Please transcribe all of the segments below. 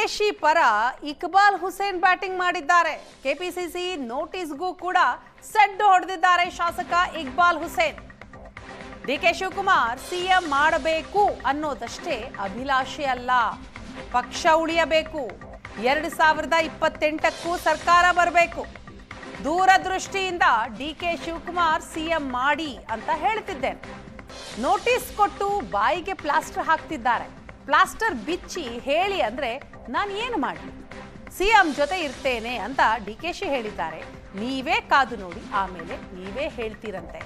ಡಿಕೆಶಿ ಪರ ಇಕ್ಬಾಲ್ ಹುಸೇನ್ ಬ್ಯಾಟಿಂಗ್ ಮಾಡಿದ್ದಾರೆ. ಕೆಪಿಸಿಸಿ ನೋಟಿಸ್ಗೂ ಕೂಡ ಸಡ್ಡು ಹೊಡೆದಿದ್ದಾರೆ ಶಾಸಕ Iqbal Hussain. D K Shivakumar CM ಮಾಡಬೇಕು ಅನ್ನೋದಷ್ಟೇ ಅಭಿಲಾಷೆ ಅಲ್ಲ. ಪಕ್ಷ ಉಳಿಯಬೇಕು. ಎರಡು ಸಾವಿರದ ಇಪ್ಪತ್ತೆಂಟಕ್ಕೂ ಸರ್ಕಾರ ಬರಬೇಕು. ದೂರದೃಷ್ಟಿಯಿಂದ ಡಿ ಕೆ ಶಿವಕುಮಾರ್ ಸಿಎಂ ಮಾಡಿ ಅಂತ ಹೇಳ್ತಿದ್ದೇನೆ. ನೋಟಿಸ್ ಕೊಟ್ಟು ಬಾಯಿಗೆ ಪ್ಲಾಸ್ಟರ್ ಹಾಕ್ತಿದ್ದಾರೆ. ಪ್ಲಾಸ್ಟರ್ ಬಿಚ್ಚಿ ಹೇಳಿ ಅಂದರೆ ನಾನು ಏನು ಮಾಡಲಿ? ಸಿಎಂ ಜೊತೆ ಇರ್ತೇನೆ ಅಂತ ಡಿ ಕೆ ಶಿ ಹೇಳಿದ್ದಾರೆ. ನೀವೇ ಕಾದು ನೋಡಿ, ಆಮೇಲೆ ನೀವೇ ಹೇಳ್ತೀರಂತೆ.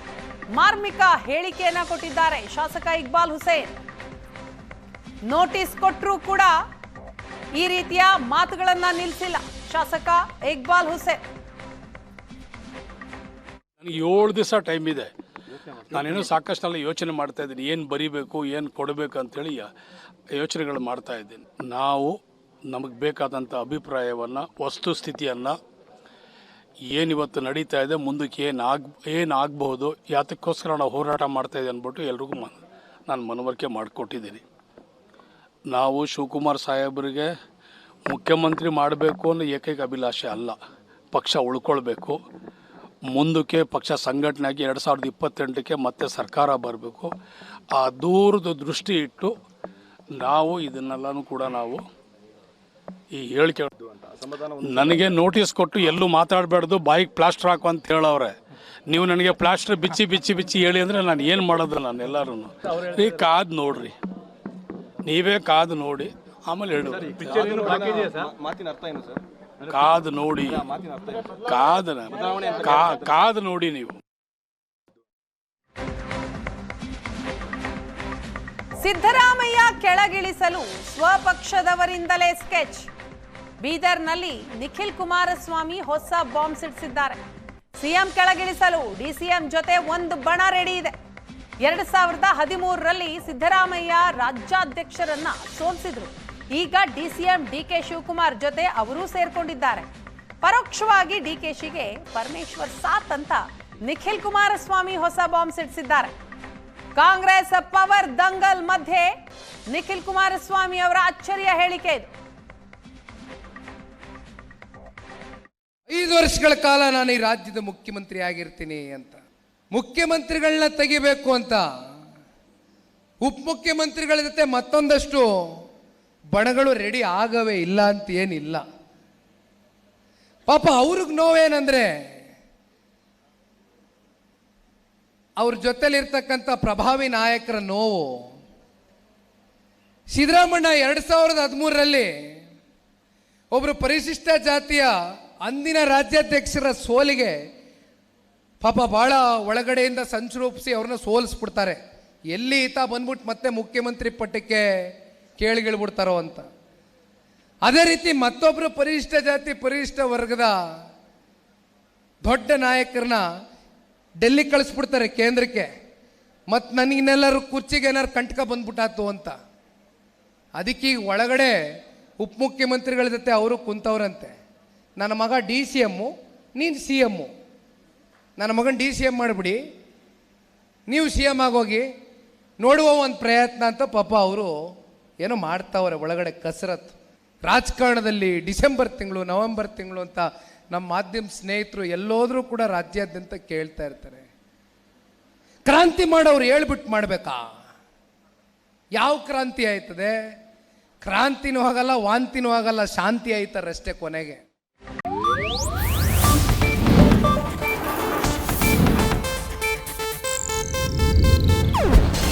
ಮಾರ್ಮಿಕ ಹೇಳಿಕೆಯನ್ನ ಕೊಟ್ಟಿದ್ದಾರೆ ಶಾಸಕ ಇಕ್ಬಾಲ್ ಹುಸೇನ್. ನೋಟಿಸ್ ಕೊಟ್ಟರೂ ಕೂಡ ಈ ರೀತಿಯ ಮಾತುಗಳನ್ನ ನಿಲ್ಲಿಸಿಲ್ಲ ಶಾಸಕ ಇಕ್ಬಾಲ್ ಹುಸೇನ್. ಏಳು ದಿವಸ ಟೈಮ್ ಇದೆ. ನಾನೇನೋ ಸಾಕಷ್ಟೆಲ್ಲ ಯೋಚನೆ ಮಾಡ್ತಾ ಇದ್ದೀನಿ. ಏನು ಬರಿಬೇಕು, ಏನು ಕೊಡಬೇಕು ಅಂತೇಳಿ ಯೋಚನೆಗಳು ಮಾಡ್ತಾ ಇದ್ದೀನಿ. ನಾವು ನಮಗೆ ಬೇಕಾದಂಥ ಅಭಿಪ್ರಾಯವನ್ನು ವಸ್ತುಸ್ಥಿತಿಯನ್ನು ಏನಿವತ್ತು ನಡೀತಾ ಇದೆ, ಮುಂದಕ್ಕೆ ಏನು ಆಗ ಏನು ಆಗಬಹುದು, ಯಾತಕ್ಕೋಸ್ಕರ ನಾವು ಹೋರಾಟ ಮಾಡ್ತಾ ಇದ್ದೀವಿ ಅಂದ್ಬಿಟ್ಟು ಎಲ್ರಿಗೂ ಮನ್ ನಾನು ಮನವರಿಕೆ ಮಾಡಿಕೊಟ್ಟಿದ್ದೀನಿ. ನಾವು ಶಿವಕುಮಾರ್ ಸಾಹೇಬರಿಗೆ ಮುಖ್ಯಮಂತ್ರಿ ಮಾಡಬೇಕು ಅನ್ನೋ ಏಕೈಕ ಅಭಿಲಾಷೆ ಅಲ್ಲ. ಪಕ್ಷ ಉಳ್ಕೊಳ್ಬೇಕು. ಮುಂದಕ್ಕೆ ಪಕ್ಷ ಸಂಘಟನೆ ಆಗಿ ಎರಡು ಸಾವಿರದ ಇಪ್ಪತ್ತೆಂಟಕ್ಕೆ ಮತ್ತೆ ಸರ್ಕಾರ ಬರಬೇಕು. ಆ ದೂರದ ದೃಷ್ಟಿ ಇಟ್ಟು ನಾವು ಇದನ್ನೆಲ್ಲನೂ ಕೂಡ ನಾವು ಈ ಹೇಳಿಕೆ ನನಗೆ ನೋಟಿಸ್ ಕೊಟ್ಟು ಎಲ್ಲೂ ಮಾತಾಡಬಾರ್ದು ಬಾಯಿಗೆ ಪ್ಲಾಸ್ಟರ್ ಹಾಕು ಅಂತ ಹೇಳವ್ರೆ. ನೀವು ನನಗೆ ಪ್ಲಾಸ್ಟರ್ ಬಿಚ್ಚಿ ಬಿಚ್ಚಿ ಬಿಚ್ಚಿ ಹೇಳಿ ಅಂದರೆ ನಾನು ಏನು ಮಾಡೋದು ನಾನು ಎಲ್ಲರೂ ಈ ಕಾದು ನೋಡ್ರಿ. ನೀವೇ ಕಾದು ನೋಡಿ. ಆಮೇಲೆ ಹೇಳಿ. ಮಾತಿನ ಅರ್ಥ ಏನು ಸರ್? ಕಾದು ನೋಡಿ. ಕಾದ ಕಾದು ನೋಡಿ ನೀವು. ಸಿದ್ದರಾಮಯ್ಯ ಕೆಳಗಿಳಿಸಲು ಸ್ವಪಕ್ಷದವರಿಂದಲೇ ಸ್ಕೆಚ್. ಬೀದರ್ನಲ್ಲಿ ನಿಖಿಲ್ ಕುಮಾರಸ್ವಾಮಿ ಹೊಸ ಬಾಂಬ್ ಸಿಡಿಸಿದ್ದಾರೆ. ಸಿಎಂ ಕೆಳಗಿಳಿಸಲು ಡಿಸಿಎಂ ಜೊತೆ ಒಂದು ಬಣ ರೆಡಿ ಇದೆ. ಎರಡ್ ಸಾವಿರದ ಹದಿಮೂರರಲ್ಲಿ ಸಿದ್ದರಾಮಯ್ಯ ರಾಜ್ಯಾಧ್ಯಕ್ಷರನ್ನ ಸೋಲಿಸಿದ್ರು. ಈಗ ಡಿಸಿಎಂ ಡಿಕೆ ಶಿವಕುಮಾರ್ ಜೊತೆ ಅವರೂ ಸೇರ್ಕೊಂಡಿದ್ದಾರೆ. ಪರೋಕ್ಷವಾಗಿ ಡಿಕೆಶಿಗೆ ಪರಮೇಶ್ವರ್ ಸಾತ್ ಅಂತ ನಿಖಿಲ್ ಕುಮಾರಸ್ವಾಮಿ ಹೊಸ ಬಾಂಬ್ ಸಿಡಿಸಿದ್ದಾರೆ. ಕಾಂಗ್ರೆಸ್ ಪವರ್ ದಂಗಲ್ ಮಧ್ಯೆ ನಿಖಿಲ್ ಕುಮಾರಸ್ವಾಮಿ ಅವರ ಅಚ್ಚರಿಯ ಹೇಳಿಕೆ ಇದು. ಐದು ವರ್ಷಗಳ ಕಾಲ ನಾನು ಈ ರಾಜ್ಯದ ಮುಖ್ಯಮಂತ್ರಿ ಆಗಿರ್ತೀನಿ ಅಂತ. ಮುಖ್ಯಮಂತ್ರಿಗಳನ್ನ ತೆಗಿಬೇಕು ಅಂತ. ಉಪಮುಖ್ಯಮಂತ್ರಿಗಳ ಜೊತೆ ಮತ್ತೊಂದಷ್ಟು ಬಣಗಳು ರೆಡಿ ಆಗವೇ ಇಲ್ಲ ಅಂತ ಏನಿಲ್ಲ. ಪಾಪ ಅವ್ರಿಗೆ ನೋವೇನಂದ್ರೆ ಅವ್ರ ಜೊತೆಲಿರ್ತಕ್ಕಂಥ ಪ್ರಭಾವಿ ನಾಯಕರ ನೋವು. ಸಿದ್ದರಾಮಣ್ಣ ಎರಡು ಸಾವಿರದ ಹದಿಮೂರರಲ್ಲಿ ಒಬ್ಬರು ಪರಿಶಿಷ್ಟ ಜಾತಿಯ ಅಂದಿನ ರಾಜ್ಯಾಧ್ಯಕ್ಷರ ಸೋಲಿಗೆ ಪಾಪ ಭಾಳ ಒಳಗಡೆಯಿಂದ ಸಂಚು ರೂಪಿಸಿ ಅವ್ರನ್ನ ಸೋಲಿಸ್ಬಿಡ್ತಾರೆ. ಎಲ್ಲಿ ಈತ ಬಂದ್ಬಿಟ್ಟು ಮತ್ತೆ ಮುಖ್ಯಮಂತ್ರಿ ಪಟ್ಟಕ್ಕೆ ಕೇಳಿಗಿಳ್ಬಿಡ್ತಾರೋ ಅಂತ. ಅದೇ ರೀತಿ ಮತ್ತೊಬ್ಬರು ಪರಿಶಿಷ್ಟ ಜಾತಿ, ಪರಿಶಿಷ್ಟ ವರ್ಗದ ದೊಡ್ಡ ನಾಯಕರನ್ನ ಡೆಲ್ಲಿ ಕಳಿಸ್ಬಿಡ್ತಾರೆ ಕೇಂದ್ರಕ್ಕೆ. ಮತ್ತು ನನಗಿನ್ನೆಲ್ಲರೂ ಕುರ್ಚಿಗೆ ಏನಾರು ಕಂಟಕ ಬಂದ್ಬಿಟ್ಟಾತು ಅಂತ. ಅದಕ್ಕೆ ಒಳಗಡೆ ಉಪಮುಖ್ಯಮಂತ್ರಿಗಳ ಜೊತೆ ಅವರು ಕುಂತವ್ರಂತೆ. ನನ್ನ ಮಗ ಡಿ ಸಿ ಎಮ್ಮು ನೀನು ಸಿ ಎಮ್ಮು ನನ್ನ ಮಗನ ಡಿ ಸಿ ಎಂ ಮಾಡಿಬಿಡಿ. ನೀವು ಸಿ ಎಂ ಆಗೋಗಿ ನೋಡುವ ಒಂದು ಪ್ರಯತ್ನ ಅಂತ ಪಾಪ ಅವರು ಏನೋ ಮಾಡ್ತಾವ್ರೆ ಒಳಗಡೆ ಕಸರತ್ತು. ರಾಜಕಾರಣದಲ್ಲಿ ಡಿಸೆಂಬರ್ ತಿಂಗಳು, ನವೆಂಬರ್ ತಿಂಗಳು ಅಂತ ನಮ್ಮ ಮಾಧ್ಯಮ ಸ್ನೇಹಿತರು ಎಲ್ಲೋದ್ರೂ ಕೂಡ ರಾಜ್ಯಾದ್ಯಂತ ಕೇಳ್ತಾ ಇರ್ತಾರೆ. ಕ್ರಾಂತಿ ಮಾಡೋರು ಹೇಳ್ಬಿಟ್ಟು ಮಾಡಬೇಕಾ? ಯಾವ ಕ್ರಾಂತಿ ಆಯ್ತದೆ? ಕ್ರಾಂತಿನೂ ಆಗಲ್ಲ, ವಾಂತಿನೂ ಆಗಲ್ಲ, ಶಾಂತಿ ಆಯ್ತಾರೆ ಅಷ್ಟೇ ಕೊನೆಗೆ.